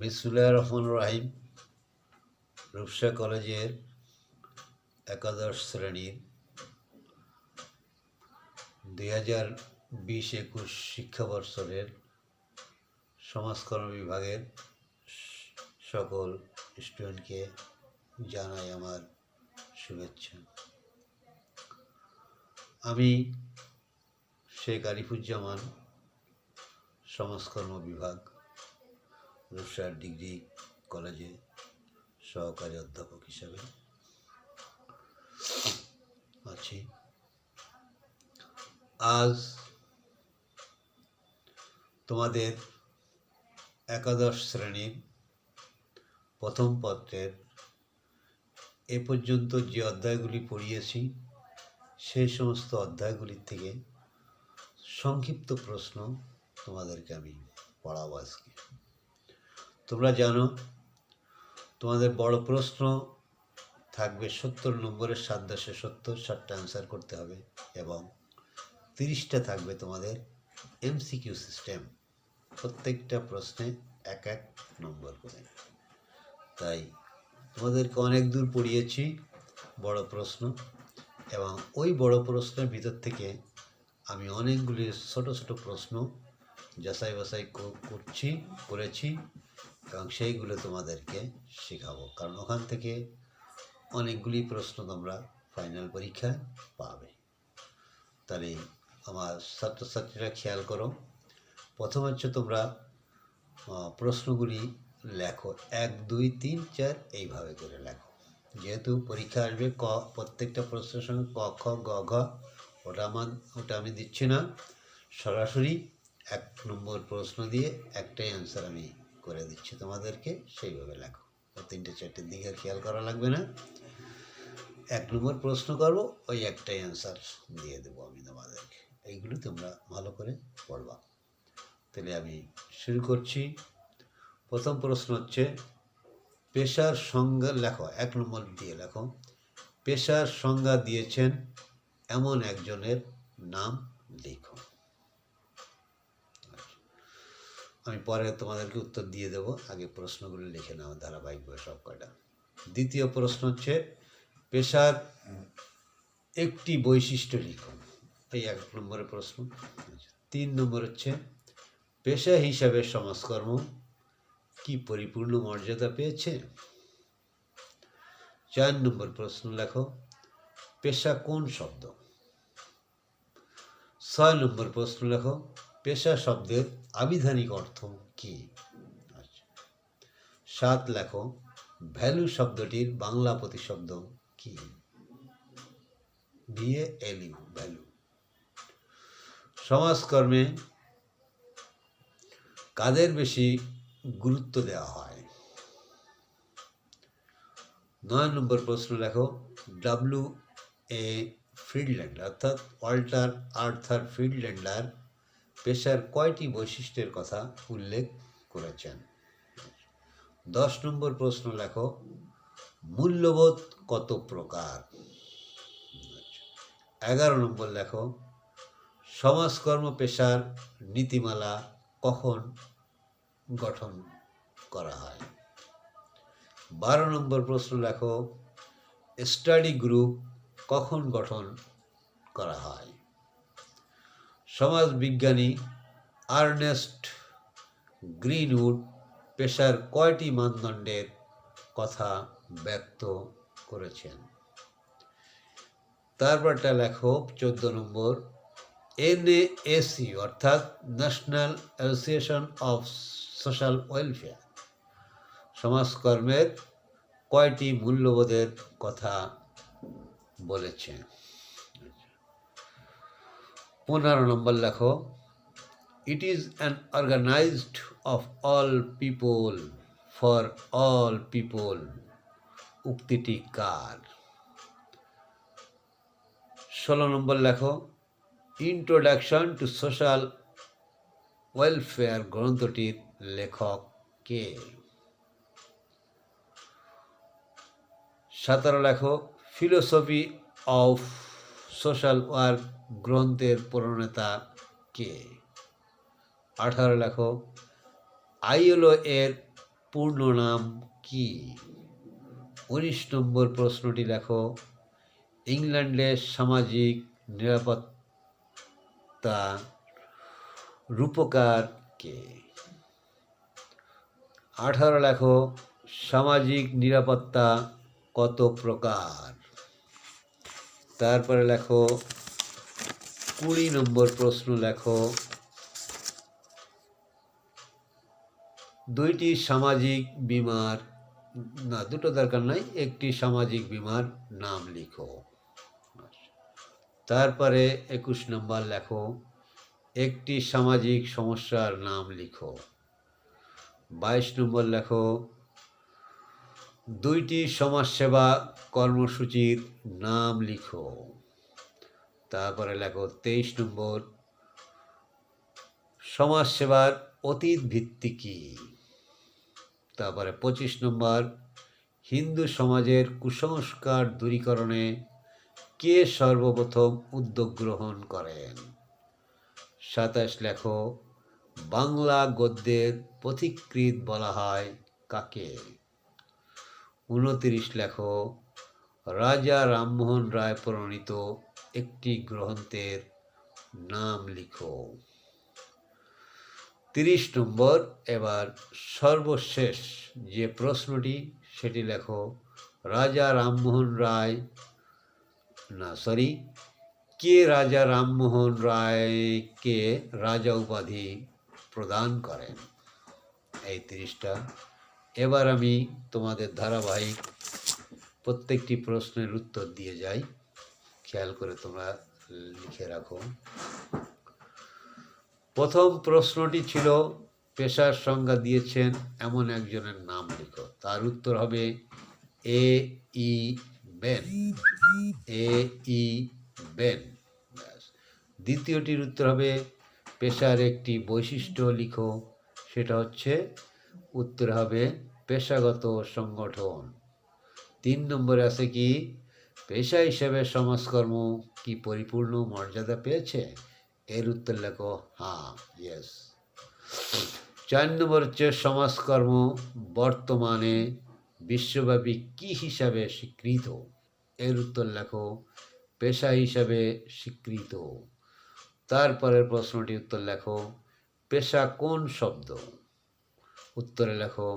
বিসমুল্লাহ রহমান রাহিম। রূপসা কলেজের একাদশ শ্রেণির দুই হাজার বিশ একুশ শিক্ষাবর্ষের সমাজকর্ম বিভাগের সকল স্টুডেন্টকে জানাই আমার শুভেচ্ছা। আমি শেখ আরিফুজ্জামান, সমাজকর্ম বিভাগ। রূপসার ডিগ্রি কলেজে সহকারী অধ্যাপক হিসাবে আছি। আজ তোমাদের একাদশ শ্রেণির প্রথম পত্রের এ পর্যন্ত যে অধ্যায়গুলি পড়িয়েছি সেই সমস্ত অধ্যায়গুলির থেকে সংক্ষিপ্ত প্রশ্ন তোমাদেরকে আমি পড়াবো আজকে। তোমরা জানো, তোমাদের বড় প্রশ্ন থাকবে সত্তর নম্বরের সাত দশে সত্তর, সাতটা অ্যান্সার করতে হবে এবং তিরিশটা থাকবে তোমাদের এমসিকিউ সিস্টেম প্রত্যেকটা প্রশ্নে এক এক নম্বর করে। তাই তোমাদেরকে অনেক দূর পড়িয়েছি বড় প্রশ্ন এবং ওই বড় প্রশ্নের ভিতর থেকে আমি অনেকগুলি ছোট ছোট প্রশ্ন যাচাই বাছাই কর- করছি, করেছি। এবং সেইগুলো তোমাদেরকে শেখাবো। কারণ ওখান থেকে অনেকগুলি প্রশ্ন তোমরা ফাইনাল পরীক্ষায় পাবে। তাহলে আমার ছাত্রছাত্রীরা খেয়াল করো। প্রথম হচ্ছে তোমরা প্রশ্নগুলি লেখো। এক, দুই, তিন, চার, এইভাবে করে লেখো। যেহেতু পরীক্ষা আসবে ক, প্রত্যেকটা প্রশ্নের সঙ্গে ক, খ, গ, ঘ, ওটা আমার ওটা আমি দিচ্ছি না। সরাসরি এক নম্বর প্রশ্ন দিয়ে একটাই অ্যান্সার আমি করে দিচ্ছি তোমাদেরকে, সেইভাবে লেখো। তিনটে চারটের দিকে খেয়াল করা লাগবে না। এক নম্বর প্রশ্ন করব, ওই একটাই অ্যান্সার দিয়ে দেবো আমি তোমাদেরকে। এইগুলো তোমরা ভালো করে পড়বা। তাহলে আমি শুরু করছি। প্রথম প্রশ্ন হচ্ছে, পেশার সংজ্ঞা লেখো। এক নম্বর দিয়ে লেখো। পেশার সংজ্ঞা দিয়েছেন, এমন একজনের নাম লিখো। আমি পরে তোমাদেরকে উত্তর দিয়ে দেবো। আগে প্রশ্নগুলো লিখে নাও, ধারাবাহিকভাবে সব কয়টা। দ্বিতীয় প্রশ্ন হচ্ছে, পেশার একটি বৈশিষ্ট্য লিখুন এই এক নম্বরের প্রশ্ন। তিন নম্বর হচ্ছে, পেশা হিসাবে সমাজকর্ম কি পরিপূর্ণ মর্যাদা পেয়েছে? চার নম্বর প্রশ্ন লেখো, পেশা কোন শব্দ? ছয় নম্বর প্রশ্ন লেখো পেশা শব্দের আবিধানিক অর্থ কি? আচ্ছা। সাত লেখো, ভ্যালু শব্দটির বাংলা প্রতিশব্দ কি? V A L U value. সমাজকর্মে কাদের বেশি গুরুত্ব দেওয়া হয়? নয় নম্বর প্রশ্ন লেখো ডাব্লু এ ফ্রিডল্যান্ডার অর্থাৎ ওয়াল্টার আর্থার ফ্রিডল্যান্ডার পেশার কয়টি বৈশিষ্ট্যের কথা উল্লেখ করেছেন? দশ নম্বর প্রশ্ন লেখো, মূল্যবোধ কত প্রকার? এগারো নম্বর লেখো, সমাজকর্ম পেশার নীতিমালা কখন গঠন করা হয়? বারো নম্বর প্রশ্ন লেখো, স্টাডি গ্রুপ কখন গঠন করা হয়? সমাজবিজ্ঞানী আর্নেস্ট গ্রিনউড পেশার কয়টি মানদণ্ডের কথা ব্যক্ত করেছেন। তারপরটা লেখো, চোদ্দ নম্বর। এনএএসি অর্থাৎ national association of social welfare, সমাজকর্মের কয়টি মূল্যবোধের কথা বলেছে। পনেরো নম্বর লেখো। It is an organized of all people for all people উক্তিটি কার? ষোলো নম্বর লেখো। ইন্ট্রোডাকশন টু সোশ্যাল ওয়েলফেয়ার গ্রন্থটির লেখক কে? সতেরো লেখো। ফিলোসফি অফ সোশ্যাল ওয়ার্ক গ্রন্থের প্রণেতা কে? আঠারো লেখো আইএলও এর পূর্ণ নাম কি? উনিশ নম্বর প্রশ্নটি লেখো। ইংল্যান্ডের সামাজিক নিরাপত্তা রূপকার কে? আঠারো লেখো সামাজিক নিরাপত্তা কত প্রকার? তারপরে লেখো কুড়ি নম্বর প্রশ্ন লেখো। দুইটি সামাজিক বিমার, না, দুটো দরকার নাই, একটি সামাজিক বিমার নাম লিখো। তারপরে একুশ নম্বর লেখো, একটি সামাজিক সমস্যার নাম লিখো। বাইশ নম্বর লেখো দুইটি সমাজসেবা কর্মসূচির নাম লিখো। তারপরে লেখো তেইশ নম্বর, সমাজসেবার অতীত ভিত্তি কী? তারপরে পঁচিশ নম্বর, হিন্দু সমাজের কুসংস্কার দূরীকরণে কে সর্বপ্রথম উদ্যোগ গ্রহণ করেন? সাতাশ লেখো, বাংলা গদ্যের পথিকৃত বলা হয় কাকে? উনতিরিশ লেখো। রাজা রামমোহন রায় প্রণীত একটি গ্রন্থের নাম লিখো। তিরিশ নম্বর, এবার সর্বশেষ যে প্রশ্নটি, সেটি লেখো। রাজা রামমোহন রায়, না সরি কে রাজা রামমোহন রায়কে রাজা উপাধি প্রদান করেন? এই তিরিশটা। এবার আমি তোমাদের ধারাবাহিক প্রত্যেকটি প্রশ্নের উত্তর দিয়ে যাই। খেয়াল করে তোমরা লিখে রাখো। প্রথম প্রশ্নটি ছিল, পেশার সংজ্ঞা দিয়েছেন, এমন একজনের নাম লিখো। তার উত্তর হবে এ ই বেন। এ ই বেন দ্বিতীয়টির উত্তর হবে, পেশার একটি বৈশিষ্ট্য লিখো। সেটা হচ্ছে, উত্তর হবে পেশাগত সংগঠন। তিন নম্বরে আছে কি, পেশা হিসেবে সমাজকর্ম কি পরিপূর্ণ মর্যাদা পেয়েছে? এর উত্তর লেখো হ্যাঁ ইয়েস চার নম্বর হচ্ছে সমাজকর্ম বর্তমানে বিশ্বব্যাপী কি হিসাবে স্বীকৃত? এর উত্তর লেখো, পেশা হিসাবে স্বীকৃত। তারপরের প্রশ্নটি উত্তর লেখো, পেশা কোন শব্দ? উত্তরে লেখো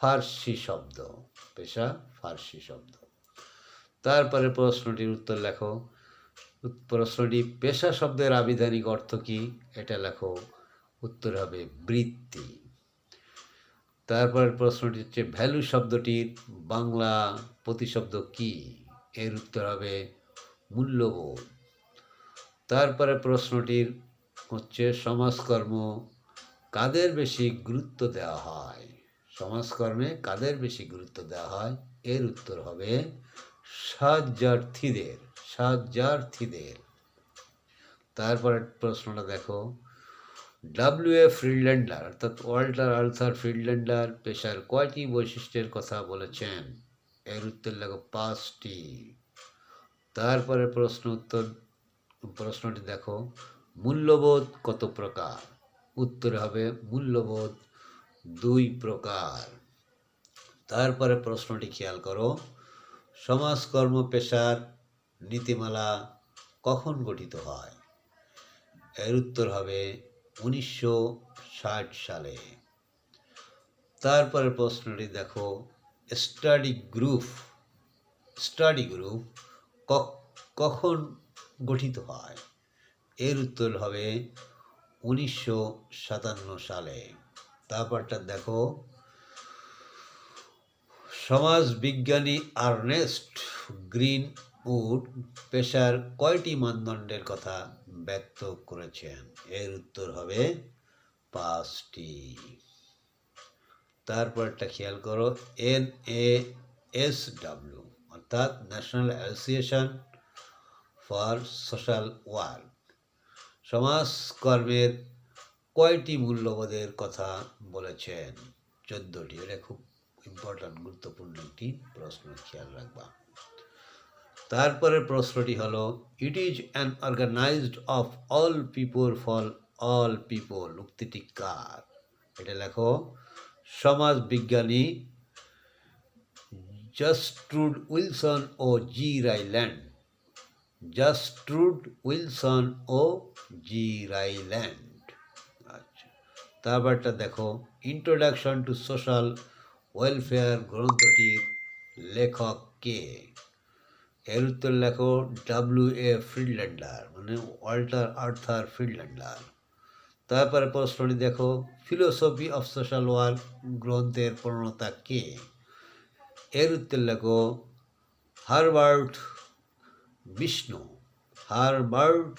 ফার্সি শব্দ, পেশা ফার্সি শব্দ। তারপরে প্রশ্নটির উত্তর লেখো। প্রশ্নটি, পেশা শব্দের আবিধানিক অর্থ কি? এটা লেখো, উত্তর হবে বৃত্তি। তারপরের প্রশ্নটি হচ্ছে, ভ্যালু শব্দটির বাংলা প্রতিশব্দ কি? এর উত্তর হবে মূল্যবোধ। তারপরে প্রশ্নটির হচ্ছে, সমাজকর্ম কাদের বেশি গুরুত্ব দেওয়া হয়? সমাজকর্মে কাদের বেশি গুরুত্ব দেওয়া হয়? এর উত্তর হবে সাহায্যার্থীদের সাহায্যার্থীদের তারপরে প্রশ্নটা দেখো। ডাব্লিউ এ ফ্রিডল্যান্ডার অর্থাৎ ওয়াল্টার আলথার ফ্রিডল্যান্ডার পেশার কয়টি বৈশিষ্ট্যের কথা বলেছেন? এর উত্তর লেখো পাঁচটি। তারপরে প্রশ্ন উত্তর, প্রশ্নটি দেখো। মূল্যবোধ কত প্রকার? উত্তর হবে মূল্যবোধ দুই প্রকার। তারপরে প্রশ্নটি খেয়াল করো, সমাজকর্ম পেশার নীতিমালা কখন গঠিত হয়? এর উত্তর হবে উনিশশো ষাট সালে। তারপরে প্রশ্নটি দেখো, স্টাডি গ্রুপ স্টাডি গ্রুপ কখন গঠিত হয়? এর উত্তর হবে উনিশশো সাতান্ন সালে। তারপরটা দেখো। সমাজ বিজ্ঞানী আর্নেস্ট গ্রিন উড পেশার কয়টি মানদণ্ডের কথা ব্যক্ত করেছেন? এর উত্তর হবে পাঁচটি। তারপরটা খেয়াল করো, এন এ এস ডাব্লিউ, অর্থাৎ national association for social work. সমাজকর্মের কয়টি মূল্যবোধের কথা বলেছেন? চোদ্দটি। এটা খুব ইম্পর্ট্যান্ট গুরুত্বপূর্ণ একটি প্রশ্ন খেয়াল রাখবা। তারপরের প্রশ্নটি হলো it is an organized of all people for all people উক্তিটি কার? এটা লেখো, সমাজ বিজ্ঞানী জাস্ট্রুড উইলসন ও জি রাইল্যান্ড। জাস্ট্রুড উইলসন ও জি রাইল্যান্ড। তারপরটা দেখো ইন্ট্রোডাকশন টু সোশ্যাল ওয়েলফেয়ার গ্রন্থটির লেখক কে? এর উত্তর লেখো ডাব্লিউ এ ফ্রিডল্যান্ডার মানে ওয়াল্টার আর্থার ফ্রিডল্যান্ডার তারপরে প্রশ্নটি দেখো ফিলোসফি অফ সোশ্যাল ওয়ার্ক গ্রন্থের প্রণতা কে? এর উত্তর লেখো Herbert Vishnu Herbert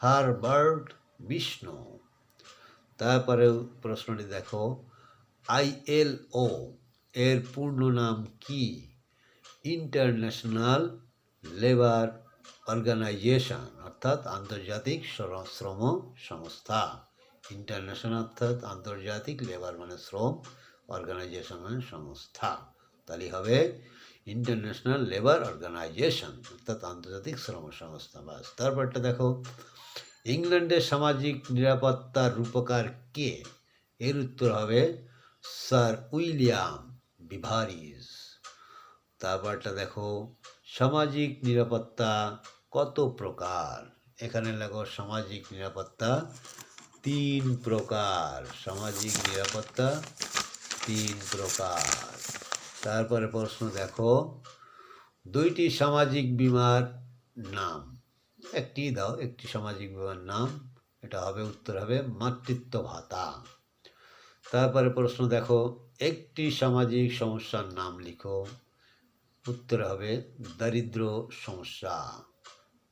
Herbert Vishnu তারপরে প্রশ্নটি দেখো। আইএলও এর পূর্ণ নাম কি? ইন্টারন্যাশনাল লেবার অর্গানাইজেশন, অর্থাৎ আন্তর্জাতিক শ্রম সংস্থা। ইন্টারন্যাশনাল, অর্থাৎ আন্তর্জাতিক লেবার মানে শ্রম অর্গানাইজেশন মানে সংস্থা। তাহলে হবে ইন্টারন্যাশনাল লেবার অর্গানাইজেশন, অর্থাৎ আন্তর্জাতিক শ্রম সংস্থা বাস। তারপরটা দেখো। ইংল্যান্ডের সামাজিক নিরাপত্তার রূপকার কে? এর উত্তর হবে স্যার উইলিয়াম বিভারিস। তারপরটা দেখো, সামাজিক নিরাপত্তা কত প্রকার? এখানে লেখো, সামাজিক নিরাপত্তা তিন প্রকার। সামাজিক নিরাপত্তা তিন প্রকার। তারপরে প্রশ্ন দেখো, দুইটি সামাজিক বিমার নাম। একটি দাও, একটি সামাজিক বিমার নাম, এটা হবে, উত্তর হবে মাতৃত্ব ভাতা তারপরে প্রশ্ন দেখো, একটি সামাজিক সমস্যার নাম লিখো, উত্তর হবে, দারিদ্র সমস্যা।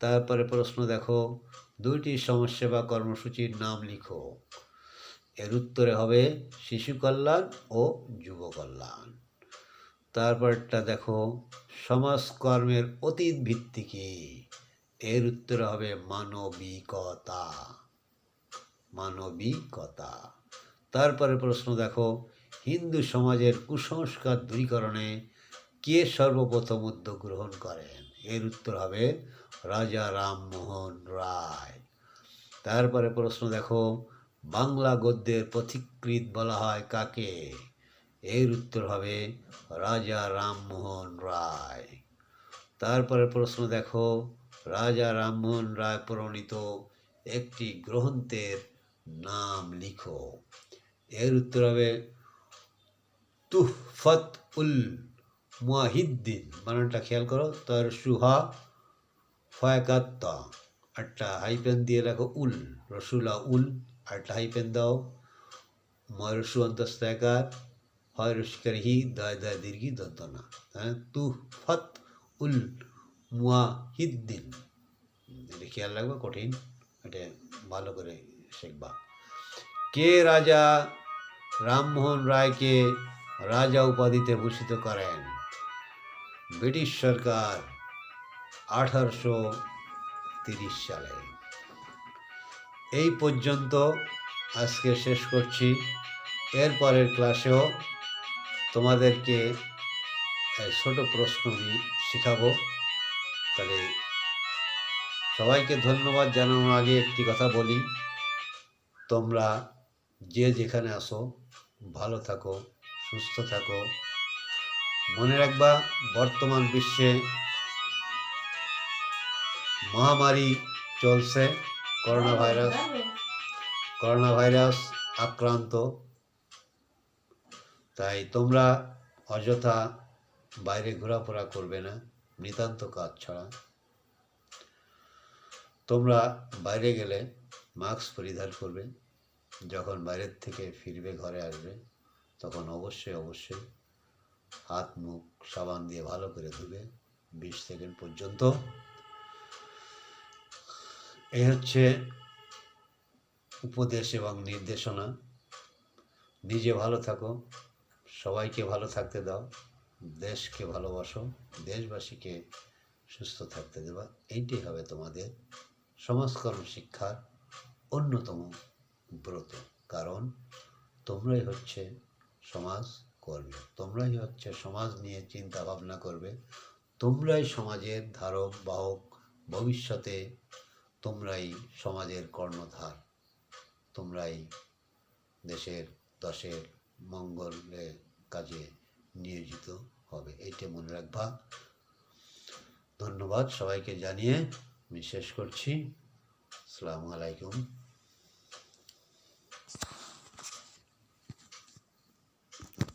তারপরে প্রশ্ন দেখো, দুইটি সমাজসেবা কর্মসূচির নাম লিখো, এর উত্তরে হবে, শিশু কল্যাণ ও যুব কল্যাণ। তারপরটা দেখো, সমাজকর্মের অতীত ভিত্তি কি? এর উত্তর হবে মানবিকতা। মানবিকতা। তারপরে প্রশ্ন দেখো, হিন্দু সমাজের কুসংস্কার দূরীকরণে কে সর্বপ্রথম উদ্যোগ গ্রহণ করেন? এর উত্তর হবে রাজা রামমোহন রায়। তারপরে প্রশ্ন দেখো, বাংলা গদ্যের পথিকৃত বলা হয় কাকে? এর উত্তর হবে রাজা রামমোহন রায়। তারপরে প্রশ্ন দেখো রাজা রামমোহন রায় প্রণীত একটি গ্রন্থের নাম লিখো এর উত্তর হবে তুহফত উল মুয়াহিদ্দিন বানানটা খেয়াল করো তার সুহা ফয়াকাত্তা একটা হাইপেন দিয়ে লেখো উল রসুলা উল একটা হাইপেন দাও ময়রসু অন্তস্তাকার হয় রসিকার হি দয় দয় দীর্ঘি দন্তনা হ্যাঁ তুফত উল মুয়াহিদ্দিন এটা খেয়াল রাখবে, কঠিন, এটা ভালো করে শিখবা। কে রাজা? রামমোহন রায়কে রাজা উপাধিতে ভূষিত করেন। ব্রিটিশ সরকার আঠারোশো তিরিশ সালে। এই পর্যন্ত আজকে শেষ করছি। এরপরের ক্লাসেও তোমাদেরকে ছোট প্রশ্ন শেখাবো। তাহলে সবাইকে ধন্যবাদ জানানোর আগে একটি কথা বলি। তোমরা যে যেখানে আসো ভালো থাকো, সুস্থ থাকো। মনে রাখবা, বর্তমান বিশ্বে মহামারী চলছে করোনা ভাইরাস করোনা ভাইরাস আক্রান্ত। তাই তোমরা অযথা বাইরে ঘোরাফেরা করবে না। নিতান্ত কাজ ছাড়া। তোমরা বাইরে গেলে মাস্ক পরিধান করবে। যখন বাইরের থেকে ফিরবে, ঘরে আসবে, তখন অবশ্যই অবশ্যই হাত, মুখ, সাবান দিয়ে ভালো করে ধুবে। বিশ সেকেন্ড পর্যন্ত। এই হচ্ছে উপদেশ এবং নির্দেশনা। নিজে ভালো থাকো, সবাইকে ভালো থাকতে দাও। দেশকে ভালোবাসো, দেশবাসীকে সুস্থ থাকতে দেবা। এইটাই হবে তোমাদের সমাজকর্ম শিক্ষার অন্যতম ব্রত। কারণ তোমরাই হচ্ছে সমাজ কর্মী। তোমরাই হচ্ছে সমাজ নিয়ে চিন্তা ভাবনা করবে। তোমরাই সমাজের ধারক, বাহক, ভবিষ্যতে তোমরাই সমাজের কর্ণধার। তোমরাই দেশের দশের মঙ্গলে কাজে নিয়োজিত হবে এটা মনে রাখবা। ধন্যবাদ সবাইকে জানিয়ে আমি শেষ করছি। আসসালামু আলাইকুম।